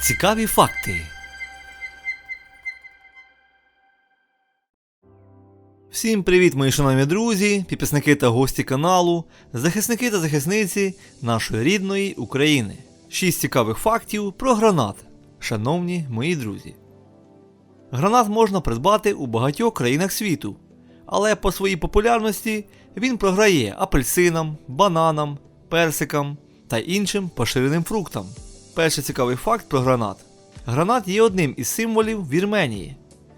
Цікаві факти. Всім привіт, мої шановні друзі, підписники та гості каналу, захисники та захисниці нашої рідної України. Шість цікавих фактів про гранат. Шановні мої друзі. Гранат можна придбати у багатьох країнах світу, але по своїй популярності він програє апельсинам, бананам, персикам та іншим поширеним фруктам. Перший цікавий факт про гранат. Гранат є одним із символів Вірменії.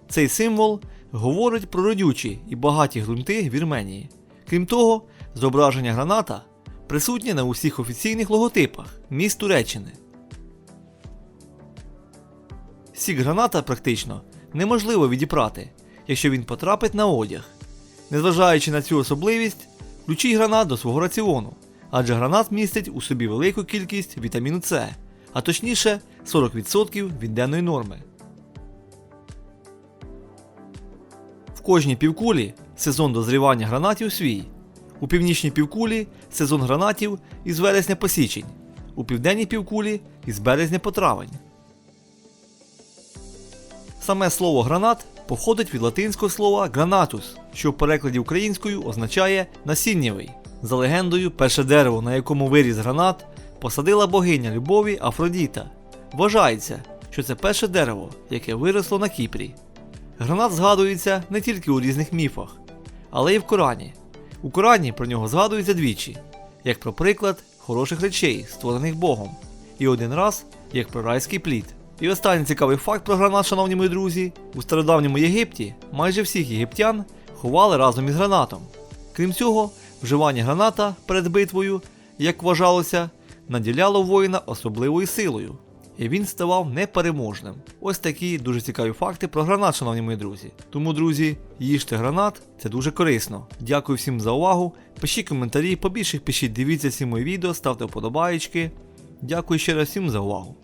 Цей символ говорить про родючі і багаті ґрунти Вірменії. Крім того, зображення граната присутнє на усіх офіційних логотипах міст Туреччини. Сік граната практично неможливо відіпрати, якщо він потрапить на одяг. Незважаючи на цю особливість, включіть гранат до свого раціону, адже гранат містить у собі велику кількість вітаміну С, а точніше 40% від денної норми. В кожній півкулі сезон дозрівання гранатів свій. У північній півкулі сезон гранатів із вересня по січень, у південній півкулі із березня по травень. Саме слово гранат походить від латинського слова гранатус, що в перекладі українською означає насіннєвий. За легендою, перше дерево, на якому виріс гранат, посадила богиня любові Афродіта. Вважається, що це перше дерево, яке виросло на Кіпрі. Гранат згадується не тільки у різних міфах, але й в Корані. У Корані про нього згадується двічі, як про приклад хороших речей, створених Богом, і один раз як про райський плід. І останній цікавий факт про гранат, шановні мої друзі: у стародавньому Єгипті майже всіх єгиптян ховали разом із гранатом. Крім цього, вживання граната перед битвою, як вважалося, наділяло воїна особливою силою, і він ставав непереможним. Ось такі дуже цікаві факти про гранат, шановні мої друзі. Тому, друзі, їжте гранат, це дуже корисно. Дякую всім за увагу. Пишіть коментарі, побільше пишіть, дивіться всі мої відео, ставте вподобаєчки. Дякую ще раз всім за увагу.